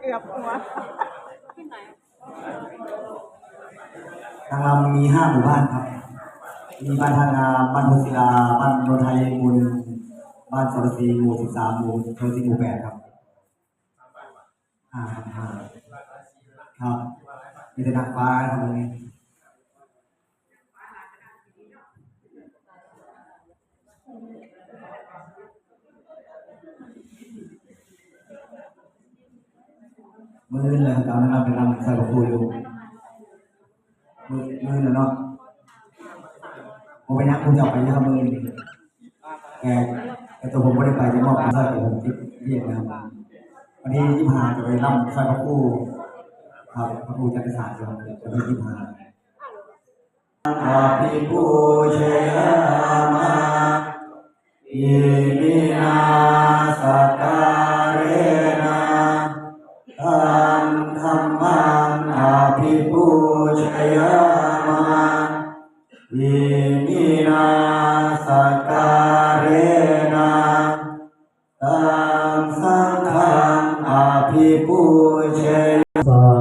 เกือบหัวทางเรามีห้าหมู่บ้านครับ มีบ้านทางาบ้านโพศิลา บ้านโนนไทยหมู่หนึ่งบ้านสรสีหมู่สิบสามหมู่เทอร์ซีหมู่แปดครับห้าครับห้าครับมีแต่นักฟ้าครับตรงนี้ มือเลยครับการนำไปนำใส่กระปุกอยู่มือมือเลยเนาะผมไปนักผมจะเอาไปเยอะครับมือแกแต่ตัวผมไม่ได้ไปจะมอบการใส่ผมติดเรียกนะวันนี้ยี่หาจะไปนำใส่กระปุกครับกระปุกจักรสานครับจะไปยี่ห้าอาภิปูเชยมาอิมินาสก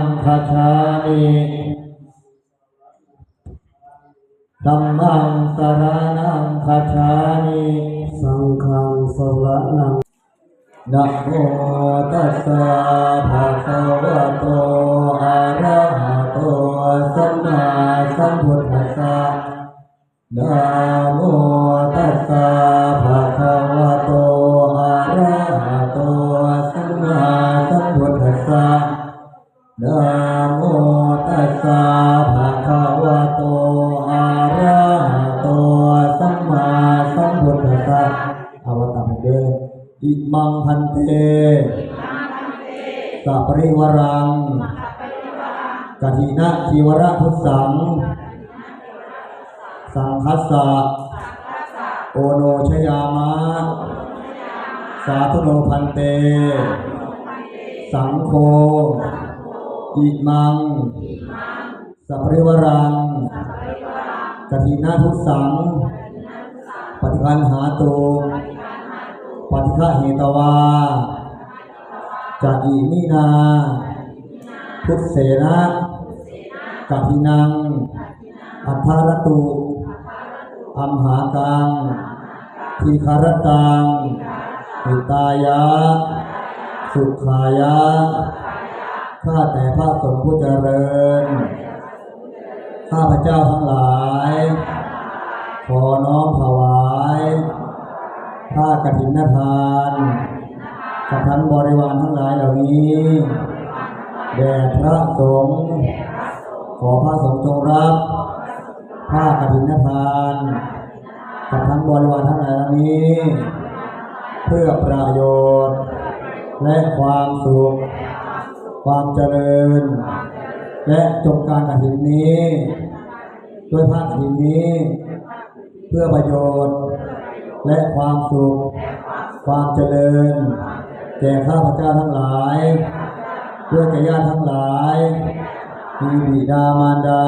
งคัจฉามิธัมมังสรณังคัจฉามิสังฆังสรณังนะโมตัสสะภะคะวะโตอะระหะโตสัมมาสัมพุทธัสสะนะโมตัสสะภะคะวะโตอะ สัปริวรังกถินะชีวระพุทธัง สังคัสสะโอโนชยามะ สาธุโนพันเต สังโฆอิมัง สัปริวรังกถินะพุทธัง ปฏิคันหาตุปฏิฆะเหตวา จากอิมินา พุทธเสนะกัพินัง อัทารตุ อัมหากังทีคารตังหิตายะ สุขายะ ข้าแต่พระสงฆ์ผู้เจริญ ข้าพเจ้าทั้งหลาย ขอน้อมถวายผ้ากฐินทาน กับทั้งบริวารทั้งหลายเหล่านี้แด่พระสงฆ์ขอพระสงฆ์จงรับผ้ากฐินทานกับทั้งบริวารทั้งหลายเหล่านี้ เพื่อประโยชน์ และความสุข ความเจริญ และจบการกฐินนี้ด้วยผ้ากฐินนี้ เพื่อประโยชน์และความสุข ความเจริญ แก่ข้าพเจ้าทั้งหลายด้วยแก่ญาติทั้งหลายมีบิดามารดา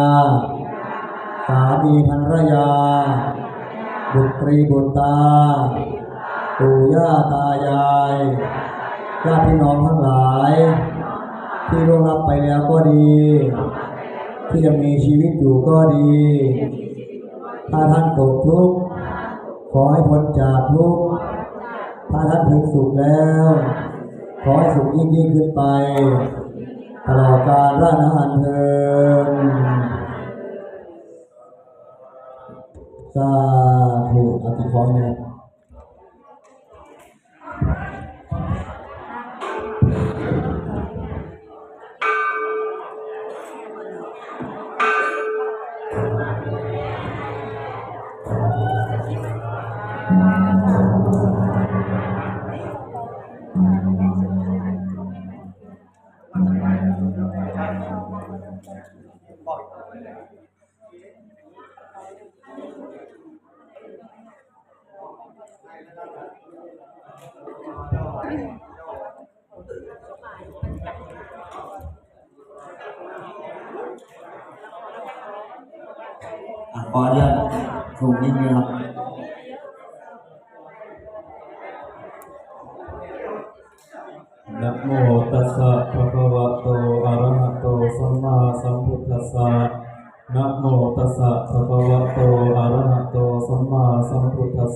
สามีภรรยา บุตรีบุตรตาปู่ย่าตายายญาติพี่น้องทั้งหลาย ที่ร่วงรับไปแล้วก็ดี ที่ยังมีชีวิตอยู่ก็ดี ถ้าท่านตกทุกข์ขอให้พ้นจากทุกข์ ถ้าท่านถึงสุขแล้ว ขอให้สุขยิ่งยิ่งขึ้นไป ตลอดกาลระนานเทินสาธุอธิพรเนี่ย ขออนุญาตส่งนิดนึงครับ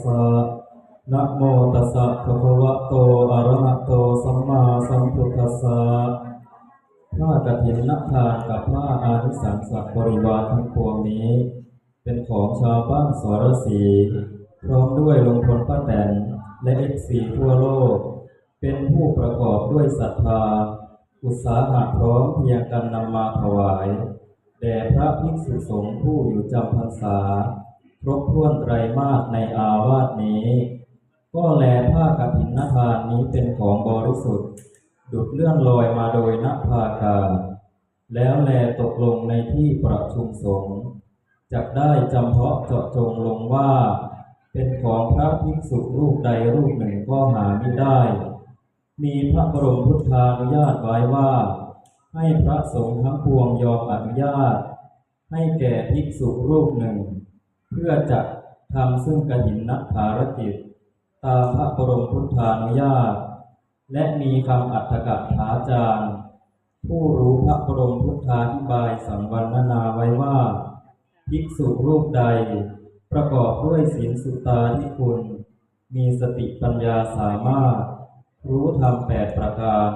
สะนะโมตัสสะภะคะวะโตอะระหะโตสัมมาสัมพุทธัสสะผ้ากฐินนักทานกับผ้าอานิสังสบริวารทั้งปวงนี้ เป็นของชาวบ้านสรศรีพร้อมด้วยลงพลป้าแตนและเอฟซีทั่วโลก เป็นผู้ประกอบด้วยศรัทธา อุตสาหะพร้อมเพียงกันนำมาถวาย แด่พระภิกษุสงฆ์ผู้อยู่จำพรรษา ครบถ้วนไตรมาสในอาวาสนี้ ก็แลผ้ากฐินนทานนี้เป็นของบริสุทธิ์ ดุดเลื่อนลอยมาโดยนภาคาแล้วแลตกลงในที่ประชุมสงฆ์จักได้จำเพาะเจาะจงลงว่า เป็นของพระภิกษุรูปใดรูปหนึ่งก็หาไม่ได้ มีพระบรมพุทธานุญาตไว้ว่า ให้พระสงฆ์ทั้งปวงยอมอนุญาต ให้แก่ภิกษุรูปหนึ่ง เพื่อจะทำซึ่งกฐินนักภารกิจ ตามพระบรมพุทธานุญาต และมีคำอัตถกถาจารย์ ผู้รู้พระบรมพุทธาธิบายสังวรรณนาไว้ว่า ภิกษุรูปใด ประกอบด้วยศีลสุตาที่คุณ มีสติปัญญาสามารถ รู้ธรรมแปดประการ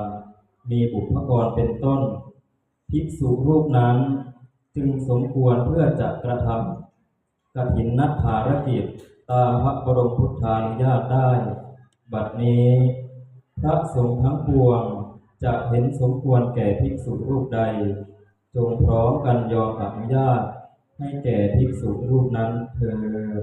มีบุพกรเป็นต้น ภิกษุรูปนั้นจึงสมควรเพื่อจะกระทำ กฐินนักภารกิจตามพระบรมพุทธานุญาตได้ บัดนี้ พระสงฆ์ทั้งปวงจะเห็นสมควรแก่ภิกษุรูปใด จงพร้อมกันยอมอนุญาตให้แก่ภิกษุรูปนั้นเถิด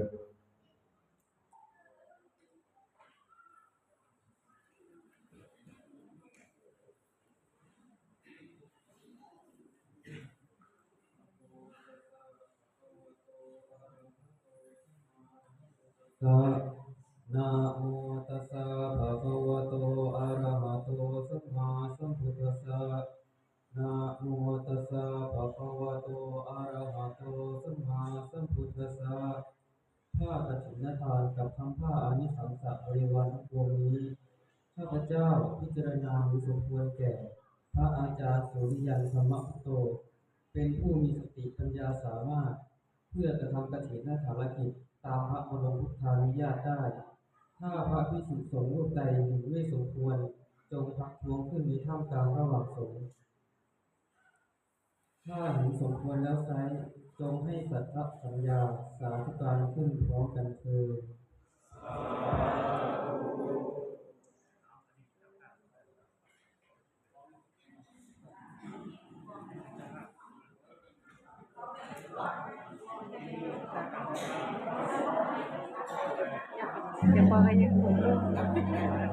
นะโมตัสสะภะคะวะโต อะระหะโต สัมมาสัมพุทธัสสะนะโมตัสสะภะคะวะโต อะระหะโต สัมมาสัมพุทธัสสะผ้ากฐินทานกับคำผ้าอานิสังสะบริวารทั้งปวงนี้ ข้าพเจ้าพิจารณาหรือสมควรแก่ พระอาจารย์สุริยันธรรมพุโต เป็นผู้มีสติปัญญาสามารถ เพื่อกระทำกฐินภารกิจ พระบรมพุทธานุญาตได้ ถ้าพระพิสุสงฆ์รูปใดเห็นไม่สมควร จงพักท้วงขึ้นในท่ามกลางระหว่างสงฆ์ถ้าเห็นสมควรแล้วไซร้จงให้สัตว์สัญญาสาธุการขึ้นพร้อมกันเถิด เดี๋ยวพอให้ยัง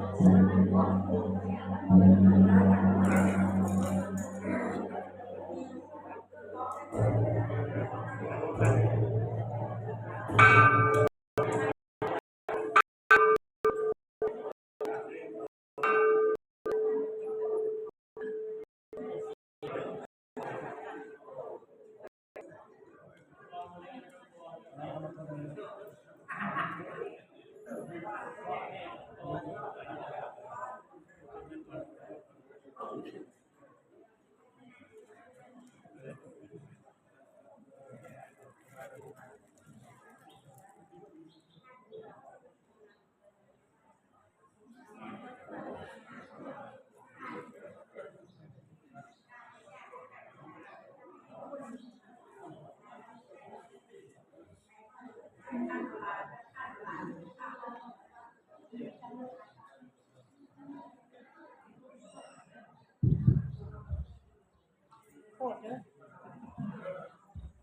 โคตรเด้อ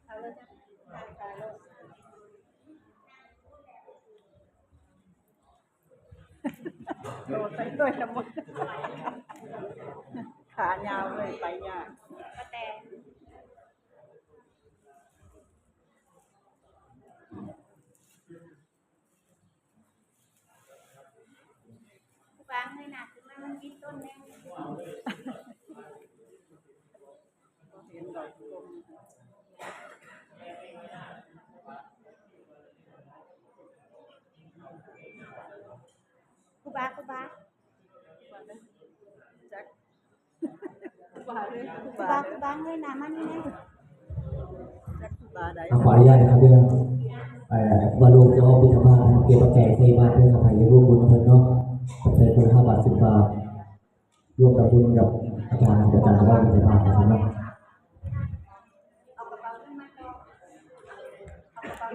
เอาเลยจ้ะตายตายเลย โดดไปด้วยละหมดขายาวเลยไปยาก วางเลยนะคือมันกินต้นแน่ เห็นดอกกลม กู บากูบาจักกูบาเลยกูกูบาบากูบาเลยนะมันนี่จักกูบาได้ขออนุญาตนะครับเรื่องเอ่อวาลูจะออกบิณฑบาตเกี่ยวกับแจกเทบาทเพื่อขับถ่ายร่วมบุญกันเนาะปัจจัยคนห้าบาทสิบบาทร่วมกับบุญกับอาจารย์อาจารย์จะว่าบิณฑบาตนะครับเนาะเอากระเป๋าขึ้นมาต่อเอากระเป๋า